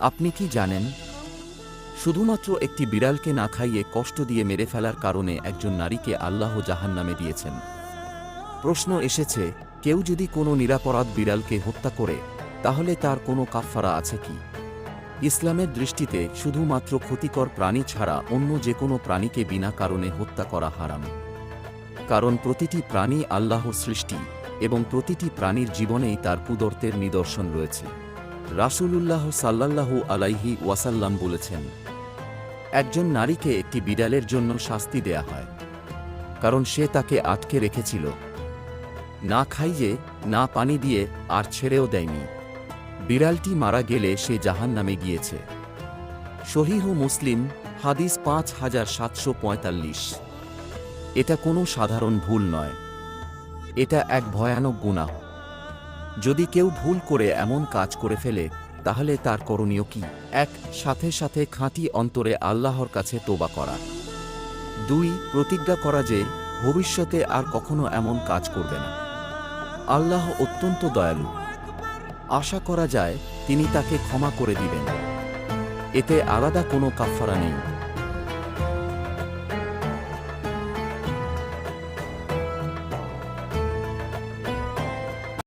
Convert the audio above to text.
আপনি কি জানেন? শুধুমাত্র একটি বিড়ালকে না খাইয়ে কষ্ট দিয়ে মেরে ফেলার কারণে একজন নারীকে আল্লাহ জাহান্নামে দিয়েছেন। প্রশ্ন এসেছে, কেউ যদি কোনো নিরাপরাধ বিড়ালকে হত্যা করে, তাহলে তার কোনো কাফফারা আছে কি? ইসলামের দৃষ্টিতে শুধুমাত্র ক্ষতিকর প্রাণী ছাড়া অন্য যে কোনো প্রাণীকে বিনা কারণে হত্যা করা হারাম। কারণ প্রতিটি প্রাণী আল্লাহর সৃষ্টি এবং প্রতিটি প্রাণীর জীবনেই তার কুদর্তের নিদর্শন রয়েছে। রাসূলুল্লাহ সাল্লাল্লাহু আলাইহি ওয়াসাল্লাম বলেছেন, একজন নারীকে একটি বিড়ালের জন্য শাস্তি দেয়া হয়, কারণ সে তাকে আটকে রেখেছিল। না খাইয়ে না পানি দিয়ে আর ছেড়েও দেয়নি। বিড়ালটি মারা গেলে সে জাহান নামে গিয়েছে। শহীহ মুসলিম, হাদিস পাঁচ হাজার সাতশো পঁয়তাল্লিশ। এটা কোনো সাধারণ ভুল নয়। এটা এক ভয়ানক গুনাহ। যদি কেউ ভুল করে এমন কাজ করে ফেলে, তাহলে তার করণীয় কি? এক, সাথে সাথে খাঁটি অন্তরে আল্লাহর কাছে তোবা করা। দুই, প্রতিজ্ঞা করা যে ভবিষ্যতে আর কখনো এমন কাজ করবে না। আল্লাহ অত্যন্ত দয়ালু। আশা করা যায় তিনি তাকে ক্ষমা করে দিবেন। এতে আলাদা কোনো কাফফারা নেই।